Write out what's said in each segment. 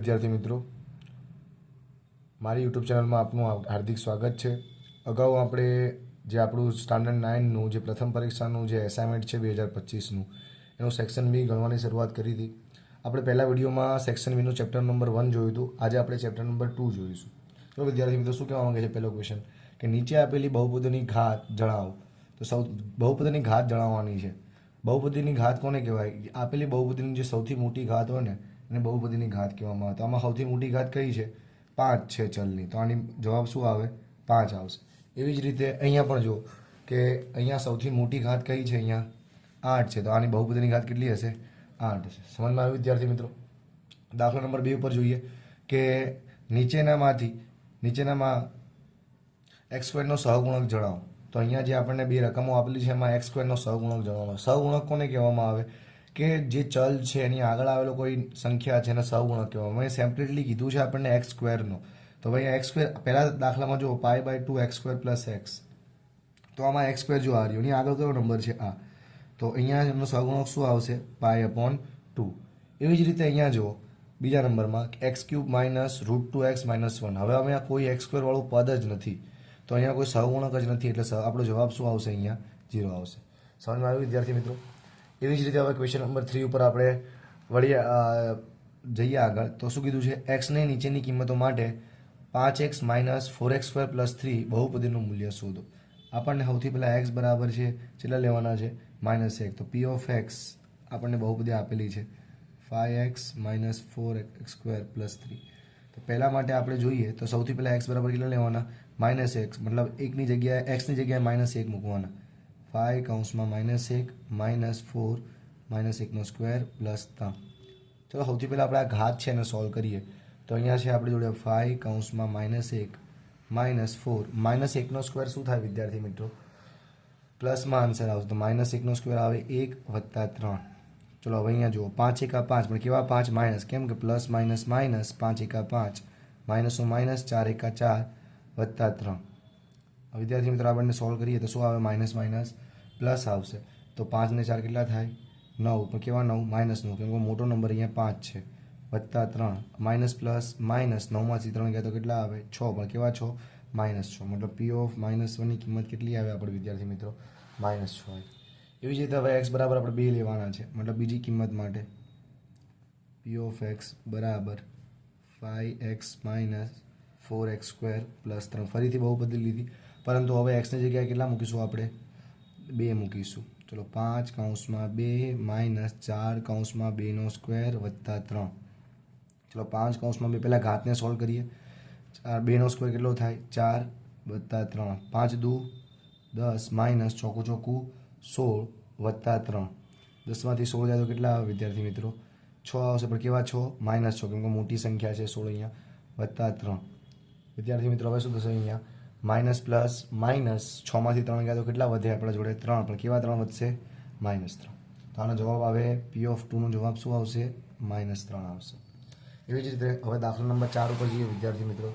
વિદ્યાર્થી મિત્રો, મારી યુટ્યુબ ચેનલમાં આપનું હાર્દિક સ્વાગત છે. અગાઉ આપણે જે આપણું સ્ટાન્ડર્ડ નાઇનનું જે પ્રથમ પરીક્ષાનું જે એસાઇનમેન્ટ છે બે હજાર પચીસનું, એનું સેક્શન બી ગણવાની શરૂઆત કરી હતી. આપણે પહેલા વિડીયોમાં સેક્શન બીનું ચેપ્ટર નંબર વન જોયું હતું. આજે આપણે ચેપ્ટર નંબર ટુ જોઈશું. તો વિદ્યાર્થી મિત્રો, શું કહેવા માગે છે પહેલો ક્વેશ્ચન કે નીચે આપેલી બહુપદીની ઘાત જણાવો. તો સૌ, બહુપદીની ઘાત જણાવવાની છે. બહુપદીની ઘાત કોને કહેવાય? આપેલી બહુપદીની જે સૌથી મોટી ઘાત હોય ને એને બહુપદીની ઘાત કહેવામાં આવે. તો આમાં સૌથી મોટી ઘાત કઈ છે? પાંચ છે ચલની. તો આની જવાબ શું આવે? પાંચ આવશે. એવી જ રીતે અહીંયા પણ જુઓ કે અહીંયા સૌથી મોટી ઘાત કઈ છે અહીંયા? આઠ છે. તો આની બહુપદીની ઘાત કેટલી હશે? આઠ હશે. સમજમાં આવ્યું વિદ્યાર્થી મિત્રો? દાખલા નંબર બે ઉપર જોઈએ કે નીચેનામાંથી, નીચેનામાં એક્સ સ્ક્વેરનો સહગુણક જણાવો. તો અહીંયા જે આપણને બે રકમો આપેલી છે, એમાં એક્સ સ્ક્વેરનો સહગુણક જણાવવાનો સહગુણક કોને કહેવામાં આવે? કે જે ચલ છે, એની આગળ આવેલો કોઈ સંખ્યા છે, એને સહગુણક કહેવાય મેં સેમ્પલેટલી કીધું છે આપણને એક્સ સ્ક્વેરનું તો ભાઈ એક્સ સ્ક્વેર પહેલાં દાખલામાં જો pi by two x square plus x તો આમાં એક્સ સ્ક્વેર જો આ રહ્યો, એની આગળ કયો નંબર છે? આ. તો અહીંયા એમનો સહગુણક શું આવશે? પાય અપોન ટુ એવી જ રીતે અહીંયા જુઓ, બીજા નંબરમાં x cube minus root two x minus one હવે અમે આ કોઈ એક્સ સ્ક્વેરવાળું પદ જ નથી. તો અહીંયા કોઈ સહગુણક જ નથી, એટલે આપણો જવાબ શું આવશે અહીંયા? ઝીરો આવશે. સમજમાં આવ્યું, વિદ્યાર્થી મિત્રો? એવી જ રીતે હવે ક્વેશ્ચન નંબર થ્રી ઉપર આપણે વળી જઈએ આગળ. તો શું કીધું છે? એક્સની નીચેની કિંમતો માટે પાંચ x minus four x square plus three બહુપદીનું મૂલ્ય શોધો. આપણને સૌથી પહેલાં એક્સ બરાબર છે કેટલા લેવાના છે માઇનસ એક. તો પી ઓફ એક્સ આપણને બહુપદી આપેલી છે five x minus four x square plus three. તો પહેલાં માટે આપણે જોઈએ, તો સૌથી પહેલાં એક્સ બરાબર કેટલા લેવાના? માઇનસ એક્સ મતલબ એકની જગ્યાએ એક્સની જગ્યાએ માઇનસ એક મૂકવાના. ફાઇવ કૌંસમાં માઇનસ એક માઇનસ ફોર માઇનસ એકનો સ્ક્વેર પ્લસ ત્રણ ચલો સૌથી પહેલાં આપણે આ ઘાત છે એને સોલ્વ કરીએ તો અહીંયા છે આપણી જોડે ફાઇવ કૌંસમાં માઇનસ એક માઇનસ ફોર માઇનસ એકનો સ્ક્વેર શું થાય વિદ્યાર્થી મિત્રો પ્લસમાં આન્સર આવશે તો માઇનસ એકનો સ્ક્વેર આવે એક વત્તા ત્રણ ચલો હવે અહીંયા જુઓ પાંચ એકા પાંચ પણ કેવા પાંચ માઇનસ કેમ કે પ્લસ માઇનસ માઇનસ પાંચ એકા પાંચ માઇનસો માઇનસ ચાર એકા ચાર વત્તા ત્રણ હવે વિદ્યાર્થી મિત્રો આપણને સોલ્વ કરીએ તો શું આવે? માઇનસ માઇનસ પ્લસ આવશે. તો પાંચને ચાર કેટલા થાય? નવ. પણ કેવા નવ? માઇનસ નવ. કેમ કે મોટો નંબર અહીંયા પાંચ છે. વત્તા ત્રણ. માઇનસ પ્લસ માઇનસ નવમાંથી ત્રણ ગયા તો કેટલા આવે? છ. પણ કેવા છ? માઇનસ છ. મતલબ પી ઓફ માઇનસ વનની કિંમત કેટલી આવે આપણે વિદ્યાર્થી મિત્રો? માઇનસ છ એવી જ રીતે હવે એક્સ બરાબર આપણે બે લેવાના છે. મતલબ બીજી કિંમત માટે પી ઓફ એક્સ બરાબર five x minus four x square plus ત્રણ. ફરીથી બહુ બદલી લીધી. પરંતુ હવે એક્સની જગ્યાએ કેટલા મૂકીશું આપણે? બે મૂકીશું. ચલો, પાંચ કૌંસમાં બે માઇનસ ચાર કૌંસમાં બેનો સ્ક્વેર વત્તા ત્રણ. ચલો, પાંચ કૌંસમાં બે. પહેલાં ઘાતને સોલ્વ કરીએ. ચાર, બેનો સ્ક્વેર કેટલો થાય? ચાર વત્તા ત્રણ. પાંચ દુ, દસ માઇનસ ચોખ્ખું ચોખ્ખું સોળ વત્તા ત્રણ. દસમાંથી સોળ જાય તો કેટલા આવે વિદ્યાર્થી મિત્રો? છ આવશે, પણ કેવા છ? માઇનસ છ, કેમ કે મોટી સંખ્યા છે સોળ અહીંયા. વત્તા ત્રણ. વિદ્યાર્થી મિત્રો, હવે શું થશે અહીંયા? માઇનસ પ્લસ માઇનસ છમાંથી ત્રણ ગયા તો કેટલા વધે? આપણા જોડે ત્રણ. પણ કેવા ત્રણ વધશે? માઇનસ ત્રણ. તો આનો જવાબ આવે પી ઓફ ટુનો જવાબ શું આવશે? માઇનસ ત્રણ આવશે. એવી જ રીતે હવે દાખલો નંબર ચાર ઉપર જઈએ, વિદ્યાર્થી મિત્રો.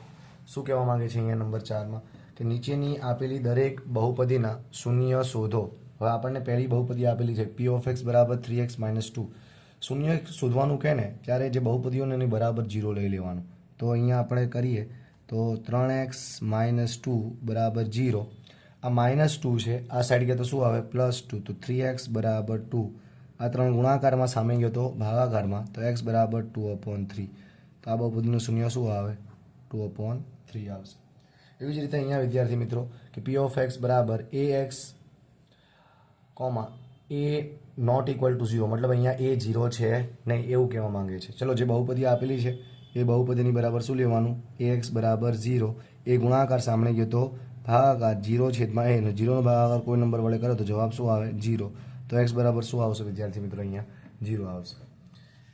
શું કહેવા માંગે છે અહીંયા નંબર ચારમાં? કે નીચેની આપેલી દરેક બહુપદીના શૂન્ય શોધો. હવે આપણને પહેલી બહુપદી આપેલી છે પી ઓફ એક્સ બરાબર થ્રી એક્સ માઇનસ ટુ શૂન્ય શોધવાનું કહે ને ત્યારે જે બહુપદીઓને એની બરાબર જીરો લઈ લેવાનું. તો અહીંયા આપણે કરીએ. તો ત્રણ એક્સ માઇનસ ટુ બરાબર જીરો આ માઇનસ ટુ છે, આ સાઈડ ગયો તો શું આવે? Plus two. તો થ્રી એક્સ બરાબર ટુ. આ ત્રણ ગુણાકારમાં સામે ગયો તો ભાગાકારમાં. તો એક્સ બરાબર ટુ અપોન થ્રી. તો આ બહુપદીનું શૂન્ય શું આવે? ટુ અપોન થ્રી આવશે. એવી જ રીતે અહીંયા વિદ્યાર્થી મિત્રો, કે પી ઓફ એક્સ બરાબર a x comma a not equal to zero મતલબ અહીંયા એ ઝીરો છે નહીં, એવું કહેવા માંગે છે. ચલો જે બહુપદી આપેલી છે એ બહુપદીની બરાબર શું લેવાનું? એક્સ બરાબર ઝીરો એ ગુણાકાર સામે ગયો તો ભાગાકાર જીરો છેદમાં એ જીરોનો ભાગાકાર કોઈ નંબર વડે કરો તો જવાબ શું આવે? જીરો તો એક્સ બરાબર શું આવશે વિદ્યાર્થી મિત્રો અહીંયા? જીરો આવશે.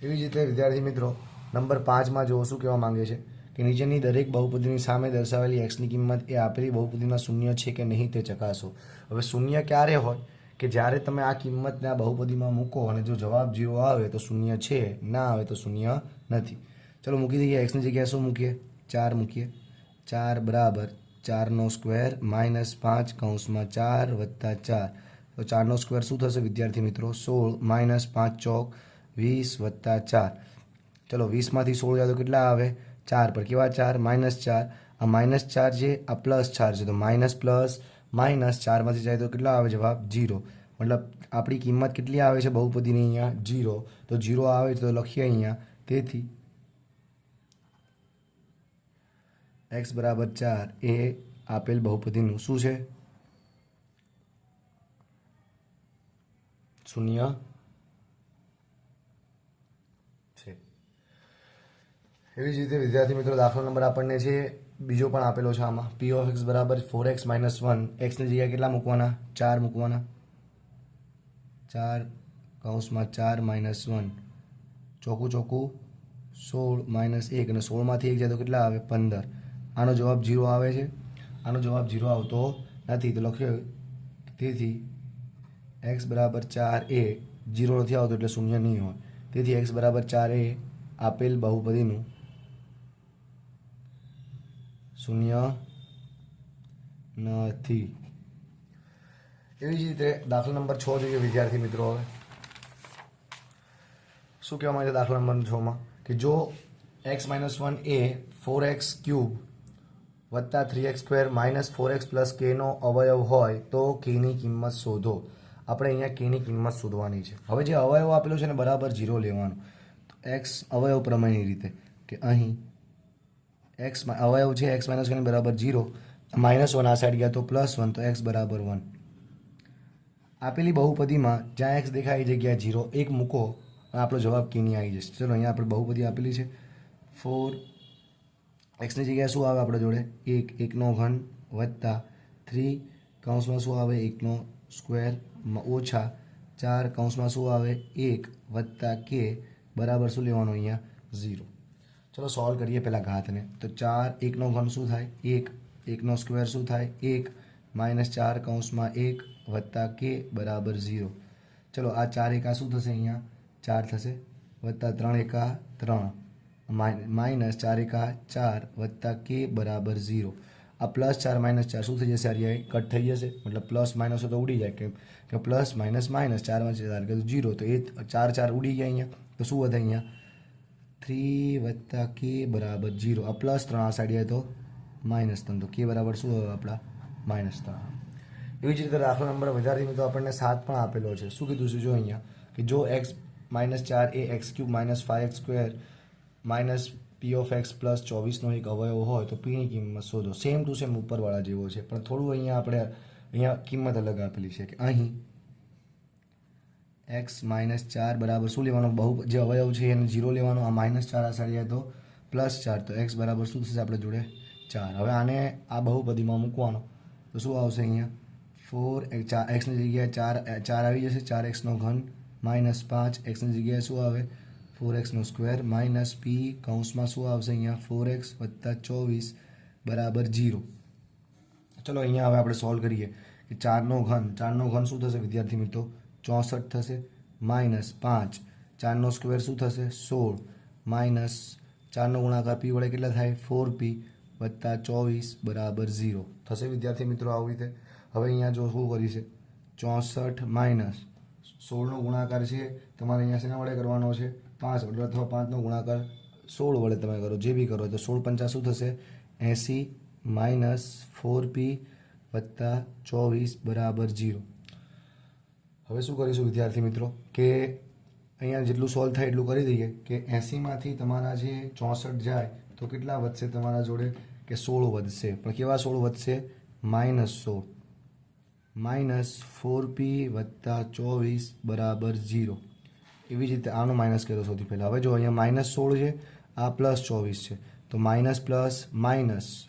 એવી જ રીતે વિદ્યાર્થી મિત્રો નંબર પાંચમાં જો શું કહેવા માંગે છે કે નીચેની દરેક બહુપદીની સામે દર્શાવેલી એક્સની કિંમત એ આપેલી બહુપદીમાં શૂન્ય છે કે નહીં તે ચકાસો. હવે શૂન્ય ક્યારે હોય? કે જ્યારે તમે આ કિંમતને આ બહુપદીમાં મૂકો અને જો જવાબ જીરો આવે તો શૂન્ય છે, ના આવે તો શૂન્ય નથી. ચલો મૂકી દઈએ એક્સની જગ્યાએ શું મૂકીએ? ચાર મૂકીએ. ચાર બરાબર, ચારનો સ્ક્વેર માઇનસ પાંચ કૌંસમાં ચાર વત્તા ચાર. તો ચારનો સ્ક્વેર શું થશે વિદ્યાર્થી મિત્રો? સોળ માઇનસ પાંચ ચોક વીસ વત્તા ચાર. ચલો વીસમાંથી સોળ જાય તો કેટલા આવે? ચાર. પર કેવા ચાર? માઇનસ ચાર. આ માઇનસ ચાર છે આ પ્લસ ચાર છે. તો માઇનસ પ્લસ માઇનસ ચારમાંથી જાય તો કેટલા આવે જવાબ? જીરો મતલબ આપણી કિંમત કેટલી આવે છે બહુપદીની અહીંયા? જીરો તો જીરો આવે છે તો લખીએ અહીંયા. તેથી એક્સ બરાબર ચાર એ આપેલ બહુપદીનું શું છે? શૂન્ય. છે. એવી જ રીતે વિદ્યાર્થી મિત્રો, દાખલો નંબર આપણને છે, બીજો પણ આપેલો છે આમાં. પી ઓફ એક્સ બરાબર ફોર એક્સ માઇનસ વન એક્સની જગ્યાએ કેટલા મૂકવાના? ચાર મૂકવાના. ચાર કૌંસમાં ચાર માઇનસ વન ચોખ્ખું ચોખ્ખું સોળ માઇનસ એક. અને સોળમાંથી એક જાય તો કેટલા આવે? પંદર. આનો જવાબ જીરો આવે છે. આનો જવાબ જીરો આવતો નથી. તો લખ્યો તેથી એક્સ બરાબર ચાર એ જીરો નથી આવતો એટલે શૂન્ય નહીં હોય. તેથી એક્સ બરાબર ચાર એ આપેલ બહુપદીનું શૂન્ય નથી. એવી જ રીતે દાખલા નંબર છ જોઈએ વિદ્યાર્થી મિત્રો હવે. શું કહેવા માંગે દાખલા નંબર છમાં કે જો એક્સ માઇનસ વન એ ફોર એક્સ ક્યુબ વત્તા three x square minus four x plus કેનો અવયવ હોય તો કેની કિંમત શોધો. આપણે અહીંયા કેની કિંમત શોધવાની છે. હવે જે અવયવ આપેલો છે ને બરાબર જીરો લેવાનો. એક્સ અવયવ પ્રમાણેની રીતે કે અહીં એક્સ અવયવ છે એક્સ માઇનસ વન બરાબર જીરો માઇનસ વન આ સાઈડ ગયા તો પ્લસ વન તો એક્સ બરાબર વન આપેલી બહુપદીમાં જ્યાં એક્સ દેખાય એ જગ્યાએ જીરો એક મૂકો આપણો જવાબ કેની આવી જશે. ચલો, અહીંયા આપણે બહુપદી આપેલી છે. ફોર એક્સની જગ્યાએ શું આવે આપણા જોડે? એક એકનો ઘન વત્તા થ્રી કૌંસમાં શું આવે? એકનો સ્ક્વેર ઓછા ચાર કૌંસમાં શું આવે? એક વત્તા કે બરાબર શું લેવાનું અહીંયા? ઝીરો ચલો સોલ્વ કરીએ પહેલાં ઘાતને. તો ચાર એકનો ઘન શું થાય? એક. એકનો સ્ક્વેર શું થાય? એક. માઇનસ ચાર કૌંસમાં એક વત્તા કે બરાબર ઝીરો ચલો આ ચાર એકા શું થશે અહીંયા? ચાર થશે. વત્તા ત્રણ એકા ત્રણ. માઇનસ ચાર એકા ચાર વત્તા કે બરાબર ઝીરો. આ પ્લસ ચાર માઇનસ ચાર શું થઈ જશે? આ કટ થઈ જશે. મતલબ પ્લસ માઇનસ તો ઉડી જાય. કેમ કે પ્લસ માઇનસ માઇનસ ચારમાં ચાર કે જીરો તો એ ચાર ચાર ઉડી ગયા અહીંયા. તો શું વધે અહીંયા? થ્રી વત્તા કે બરાબર જીરો આ પ્લસ ત્રણ આ સાઈડ તો માઇનસ ત્રણ. તો કે બરાબર શું હવે આપણા? માઇનસ ત્રણ. એવી જ રીતે દાખલો નંબર વધારે તો આપણને સાત પણ આપેલો છે. શું કીધું છે જો અહીંયા? કે જો એક્સ માઇનસ ચાર એ x cube minus five x square minus p of x plus ચોવીસનો એક અવયવ હોય તો પીની કિંમત શોધો. સેમ ટુ સેમ ઉપરવાળા જેવો છે. પણ થોડું અહીંયા આપણે અહીંયા કિંમત અલગ આપેલી છે કે અહીં એક્સ માઇનસ ચાર બરાબર શું લેવાનો? બહુ જે અવયવ છે એને જીરો લેવાનો, આ માઇનસ ચાર આ સાડી તો પ્લસ ચાર. તો એક્સ બરાબર શું થશે આપણે જોડે? ચાર. હવે આને આ બહુપદીમાં મૂકવાનો. તો શું આવશે અહીંયા? ફોર ચાર. એક્સની જગ્યાએ ચાર ચાર આવી જશે. ચાર એક્સનો ઘન માઇનસ પાંચ. એક્સની જગ્યાએ શું આવે? ફોર એક્સનો સ્ક્વેર માઇનસ પી કૌંસમાં શું આવશે અહીંયા? ફોર એક્સ વત્તા ચોવીસ બરાબર જીરો ચલો અહીંયા હવે આપણે સોલ્વ કરીએ કે ચારનો ઘન. ચારનો ઘન શું થશે વિદ્યાર્થી મિત્રો? ચોસઠ થશે. માઇનસ પાંચ. ચારનો સ્ક્વેર શું થશે? સોળ. માઇનસ ચારનો ગુણાકાર પી વડે કેટલા થાય? ફોર પી વત્તા ચોવીસ બરાબર ઝીરો થશે વિદ્યાર્થી મિત્રો આવી રીતે? હવે અહીંયા જો શું કરી છે? ચોસઠ માઇનસ સોળનો ગુણાકાર છે. તમારે અહીંયા શેના વડે કરવાનો છે? પાંચ વડે અથવા પાંચનો ગુણાકાર સોળ વડે તમે કરો, જે બી કરો, તો સોળ પંચા શું થશે? એંસી માઇનસ ફોર પી વત્તા ચોવીસ બરાબર જીરો. હવે શું કરીશું વિદ્યાર્થી મિત્રો? કે અહીંયા જેટલું સોલ્વ થાય એટલું કરી દઈએ કે એંસીમાંથી તમારા જે ચોસઠ જાય, તો કેટલા વધશે તમારા જોડે? કે સોળ વધશે. પણ કેવા સોળ વધશે? માઇનસ સોળ. માઇનસ ફોર પી વત્તા ચોવીસ બરાબર જીરો. એવી જ રીતે આનો માઇનસ કર્યો સૌથી પહેલાં. હવે જો અહીંયા માઇનસ સોળ છે, આ પ્લસ ચોવીસ છે. તો માઇનસ પ્લસ માઇનસ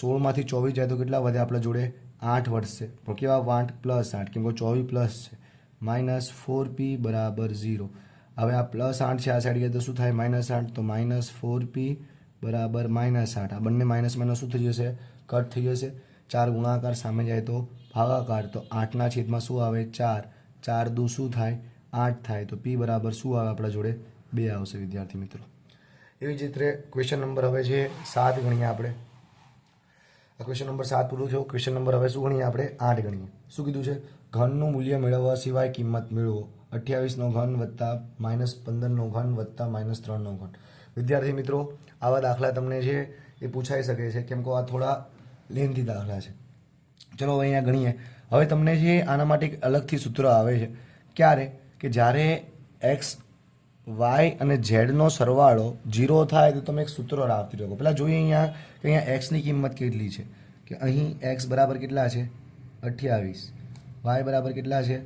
સોળમાંથી ચોવીસ જાય તો કેટલા વધે? આપણા જોડે આઠ વધશે. પણ કેવા આઠ? પ્લસ આઠ. કેમ કે ચોવીસ પ્લસ છે. માઇનસ ફોર પી બરાબર ઝીરો હવે આ પ્લસ આઠ છે આ સાઈડ ગયા તો શું થાય? માઇનસ આઠ. તો માઇનસ ફોર પી બરાબર માઇનસ આઠ. આ બંને માઇનસ માઇનસ શું થઈ જશે? કટ થઈ જશે. ચાર ગુણાકાર સામે જાય તો ભાગાકાર. તો આઠના છેદમાં શું આવે? ચાર. ચાર દુ શું થાય? આઠ થાય તો પી બરાબર શું આવે આપણા જોડે? બે આવશે વિદ્યાર્થી મિત્રો. એવી જ રીતે ક્વેશ્ચન નંબર હવે છે સાત ગણીએ આપણે. આ ક્વેશ્ચન નંબર સાત પૂરું થયો. ક્વેશ્ચન નંબર હવે શું ગણીએ આપણે? આઠ ગણીએ. શું કીધું છે? ઘનનું મૂલ્ય મેળવવા સિવાય કિંમત મેળવો. અઠ્યાવીસનો ઘન વત્તા માઇનસ પંદરનો ઘન વત્તા માઇનસ ત્રણનો ઘન. વિદ્યાર્થી મિત્રો, આવા દાખલા તમને છે એ પૂછાઈ શકે છે, કેમ કે આ થોડા લેન્થી દાખલા છે. ચલો અહીંયા ગણીએ. હવે તમને જે આના માટે અલગથી સૂત્ર આવે છે, ક્યારે? કે જ્યારે એક્સ વાય અને ઝેડનો સરવાળો જીરો થાય તો તમે એક સૂત્ર રાખતી શકો પહેલાં જોઈએ અહીંયા કે અહીંયા એક્સની કિંમત કેટલી છે? કે અહીં એક્સ બરાબર કેટલા છે? અઠ્યાવીસ. વાય બરાબર કેટલા છે?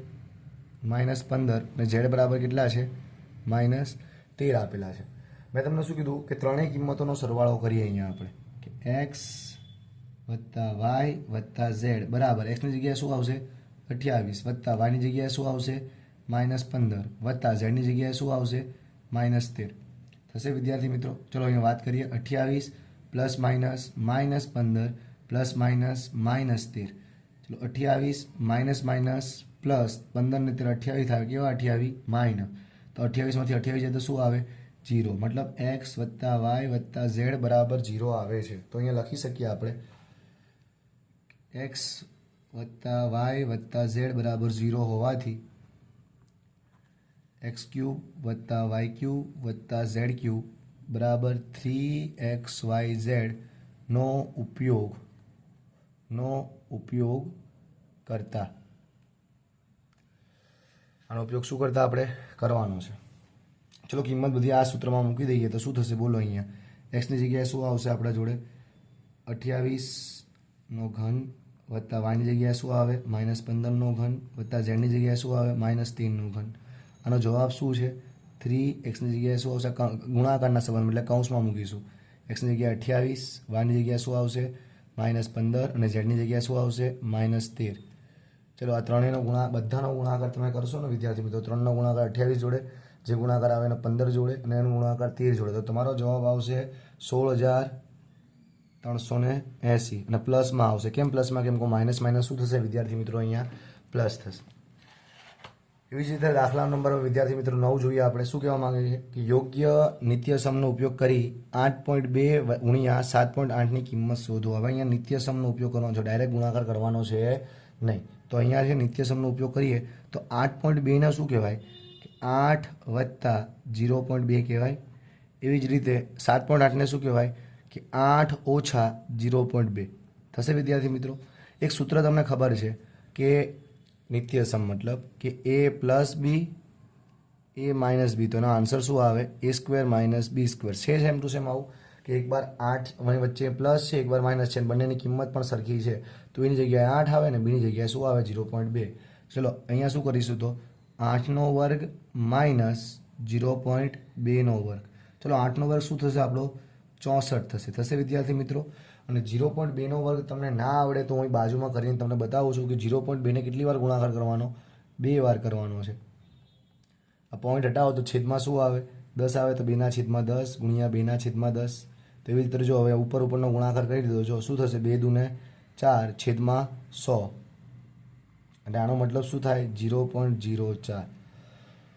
માઇનસ પંદર. અને ઝેડ બરાબર કેટલા છે? માઇનસ તેર આપેલા છે. મેં તમને શું કીધું? કે ત્રણેય કિંમતોનો સરવાળો કરીએ અહીંયા આપણે. કે એક્સ વત્તા વાય વત્તા ઝેડ બરાબર. એક્સની જગ્યાએ શું આવશે? અઠ્યાવીસ. વત્તા વાયની જગ્યાએ શું આવશે? માઇનસ પંદર વત્તા ઝેડની જગ્યાએ શું આવશે? માઇનસ તેર. થશે વિદ્યાર્થી મિત્રો. ચલો અહીંયા વાત કરીએ. અઠ્યાવીસ પ્લસ માઇનસ માઇનસ પંદર પ્લસ માઇનસ માઇનસ તેર. ચલો અઠ્યાવીસ માઇનસ માઇનસ પ્લસ પંદર ને તેર અઠ્યાવીસ થાય. કેવા અઠ્યાવીસ માઇનસ. તો અઠ્યાવીસમાંથી અઠ્યાવીસ જાય તો શું આવે? જીરો મતલબ એક્સ વત્તા વાય વત્તા ઝેડ બરાબર જીરો આવે છે. તો અહીંયા લખી શકીએ આપણે. એક્સ વત્તા વાય વત્તા ઝેડ બરાબર ઝીરો હોવાથી એક્સ ક્યુબ વત્તા વાય ક્યુબ વત્તા ઝેડ ક્યુબ બરાબર થ્રી એક્સ વાય ઝેડ નો ઉપયોગ નો ઉપયોગ કરતા. આનો ઉપયોગ શું કરતા આપણે? કરવાનો છે. ચલો કિંમત બધી આ સૂત્રમાં મૂકી દઈએ તો શું થશે બોલો અહીંયા. એક્સની જગ્યાએ શું આવશે આપણા જોડે? અઠ્યાવીસનો ઘન વત્તા વાયની જગ્યાએ શું આવે? માઇનસ પંદરનો ઘન વત્તા ઝેડની જગ્યાએ શું આવે? માઇનસ તીનનું ઘન. આનો જવાબ શું છે? થ્રી એક્સની જગ્યાએ શું આવશે? ગુણાકારના સંબંધમાં એટલે કૌંસમાં મૂકીશું. એક્સની જગ્યાએ અઠ્યાવીસ વાયની જગ્યાએ શું આવશે? માઇનસ પંદર અને ઝેડની જગ્યાએ શું આવશે? માઇનસ તેર. ચલો, આ ત્રણેયનો ગુણા, બધાનો ગુણાકાર તમે કરશો ને, વિદ્યાર્થી મિત્રો, ત્રણનો ગુણાકાર અઠ્યાવીસ જોડે, જે ગુણાકાર આવે એનો પંદર જોડે અને એનો ગુણાકાર તેર જોડે. તો તમારો જવાબ આવશે સોળ હજાર ત્રણસો ને એંસી. અને પ્લસમાં આવશે. કેમ પ્લસમાં? કેમ કહો માઇનસ માઇનસ શું થશે? વિદ્યાર્થી મિત્રો, અહીંયા પ્લસ થશે. એવી જ રીતે દાખલા નંબર વિદ્યાર્થી મિત્રો નવ જોઈએ. આપણે શું કહેવા માંગે છે? કે યોગ્ય નિત્યસમનો ઉપયોગ કરી આઠ પોઈન્ટ બે ગુણ્યા સાત પોઈન્ટ આઠની કિંમત શોધો. હવે અહીંયા નિત્યસમનો ઉપયોગ કરવાનો છે. ડાયરેક્ટ ગુણાકાર કરવાનો છે નહીં. તો અહીંયા જે નિત્યસમનો ઉપયોગ કરીએ, તો આઠ પોઈન્ટ બેને શું કહેવાય? કે આઠ વત્તા જીરો પોઈન્ટ બે કહેવાય. એવી જ રીતે સાત પોઈન્ટ આઠને શું કહેવાય? કે આઠ ઓછા જીરો પોઈન્ટ બે. થશે વિદ્યાર્થી મિત્રો? એક સૂત્ર તમને ખબર છે કે નિત્યસમ મતલબ કે એ પ્લસ બી એ માઇનસ બી તો એનો આન્સર શું આવે? A square minus b square same to same આવું? કે એક બાર આઠ મારી વચ્ચે પ્લસ છે, એક બાર માઇનસ છે, બંનેની કિંમત પણ સરખી છે. તો એની જગ્યાએ આઠ આવે ને બીની જગ્યાએ શું આવે? ઝીરો પોઈન્ટ બે. ચલો, અહીંયા શું કરીશું તો? આઠનો વર્ગ માઇનસ ઝીરો પોઈન્ટ બેનો વર્ગ. ચલો આઠનો વર્ગ શું થશે આપણો? ચોસઠ થશે. થશે વિદ્યાર્થી મિત્રો? અને ઝીરો પોઈન્ટ બેનો વર્ગ તમને ના આવડે તો હું બાજુમાં કરીને તમને બતાવું છું કે ઝીરો પોઈન્ટ બેને કેટલી વાર ગુણાકાર કરવાનો? બે વાર કરવાનો છે. આ પોઈન્ટ હટાવો તો છેદમાં શું આવે? દસ આવે તો બેના છેદમાં દસ ગુણ્યા બેના છેદમાં દસ. તો એવી રીતે જો હવે ઉપર ઉપરનો ગુણાકાર કરી દીધો છો શું થશે? બે દુને ચાર છેદમાં સો. અને આનો મતલબ શું થાય? ઝીરો પોઈન્ટ ઝીરો ચાર.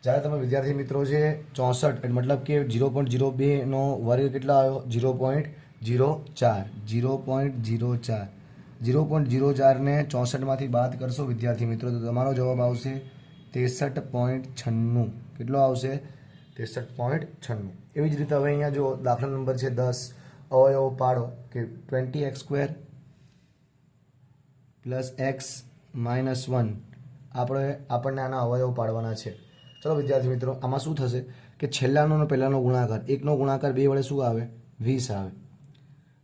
જ્યારે તમે વિદ્યાર્થી મિત્રો છે ચોસઠ મતલબ કે ઝીરો પોઈન્ટ ઝીરો બેનો વર્ગ કેટલો આવ્યો? ઝીરો પોઈન્ટ ઝીરો ચાર ઝીરો પોઈન્ટ જીરો ચાર. જીરો પોઈન્ટ જીરો ચારને ચોસઠમાંથી બાદ કરશો, વિદ્યાર્થી મિત્રો, તો તમારો જવાબ આવશે ત્રેસઠ પોઈન્ટ છન્નું. કેટલો આવશે? ત્રેસઠ પોઈન્ટ છન્નું. એવી જ રીતે હવે અહીંયા જો દાખલા નંબર છે દસ, અવયવો પાડો કે twenty x square plus x minus one. આપણે આપણને આના અવયવો પાડવાના છે. ચલો વિદ્યાર્થી મિત્રો, આમાં શું થશે? કે છેલ્લાનો અને પહેલાંનો ગુણાકાર. એકનો ગુણાકાર બે વડે શું આવે? વીસ આવે.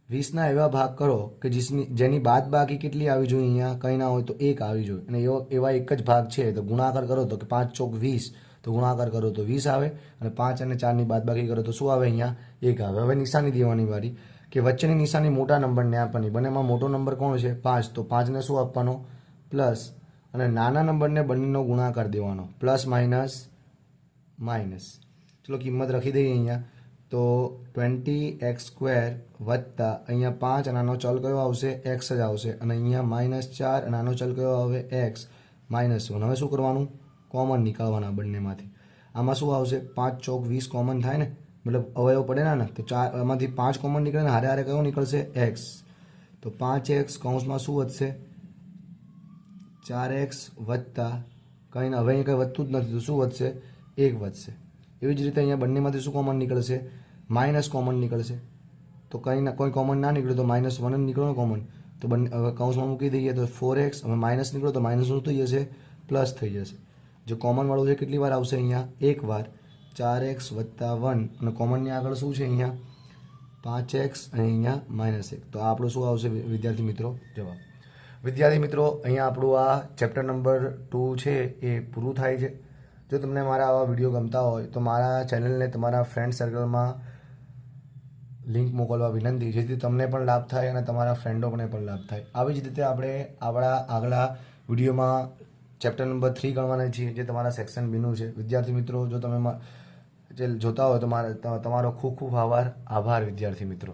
વીસના એવા ભાગ કરો કે જીસની, જેની બાદ બાકી કેટલી આવી જોઈએ, અહીંયા કંઈ ના હોય તો એક આવી જોઈએ. અને એવો, એવા એક જ ભાગ છે, તો ગુણાકાર કરો તો કે પાંચ ચોક વીસ, તો ગુણાકાર કરો તો વીસ આવે, અને પાંચ અને ચારની બાદ બાકી કરો તો શું આવે અહીંયા? એક આવે. હવે નિશાની દેવાની વારી, કે વચ્ચેની નિશાની મોટા નંબરને આપવાની. બંનેમાં મોટો નંબર કોણ છે? પાંચ. તો પાંચને શું આપવાનો? પ્લસ, અને નાના નંબરને બંનેનો ગુણાકાર દેવાનો. Plus, minus minus. ચલો કિંમત રાખી દઈએ અહીંયા. તો ટ્વેન્ટી એક્સ સ્ક્વેર વત્તા અહીંયા પાંચ અને ચલ કયો આવશે? એક્સ જ આવશે. અને અહીંયા માઇનસ ચાર અને ચલ કયો આવે? એક્સ માઇનસ વન હવે શું કરવાનું? કોમન નીકળવાના બંનેમાંથી. આમાં શું આવશે? પાંચ ચોક વીસ કોમન થાય ને? મતલબ અવયવ પડે ને તો ચાર એમાંથી પાંચ કોમન નીકળે ને હારે હારે કયો નીકળશે? એક્સ તો પાંચ એક્સ કૌંસમાં શું વધશે? ચાર એક્સ વત્તા, કંઈ હવે કંઈ વધતું જ નથી, તો શું વધશે? એક વધશે. એવી જ રીતે અહીંયા બંનેમાંથી શું કોમન નીકળશે? માઇનસ કોમન નીકળશે. તો કંઈ ના, કોઈ કોમન ના નીકળે તો માઇનસ વન જ નીકળો કોમન તો બંને, હવે કૌંસમાં મૂકી દઈએ તો ફોર એક્સ હવે માઇનસ નીકળો તો માઇનસ શું થઈ જશે પ્લસ થઈ જશે. જે કોમનવાળું છે કેટલી વાર આવશે અહીંયા? એક વાર. ચાર એક્સ વત્તા વન અને કોમનની આગળ શું છે અહીંયા? પાંચ એક્સ અને અહીંયા માઇનસ એક. તો આપણું શું આવશે વિદ્યાર્થી મિત્રો? જવાબ. વિદ્યાર્થી મિત્રો, અહીંયા આપણું આ ચેપ્ટર નંબર ટુ છે, એ પૂરું થાય છે. જો તમને મારા આવા વીડિયો ગમતા હોય, તો મારા ચેનલને તમારા ફ્રેન્ડ સર્કલમાં લિંક મોકલવા વિનંતી. જેથી તમને પણ લાભ થાય અને તમારા ફ્રેન્ડોને પણ લાભ થાય. આવી જ રીતે આપણે આપણા આગલા વિડીયોમાં ચેપ્ટર નંબર થ્રી ગણવાના છીએ, જે તમારા સેક્શન બીનું છે. વિદ્યાર્થી મિત્રો, જો તમે જે જોતા હોય તો મારે તમારો ખૂબ ખૂબ આભાર. આભાર, વિદ્યાર્થી મિત્રો.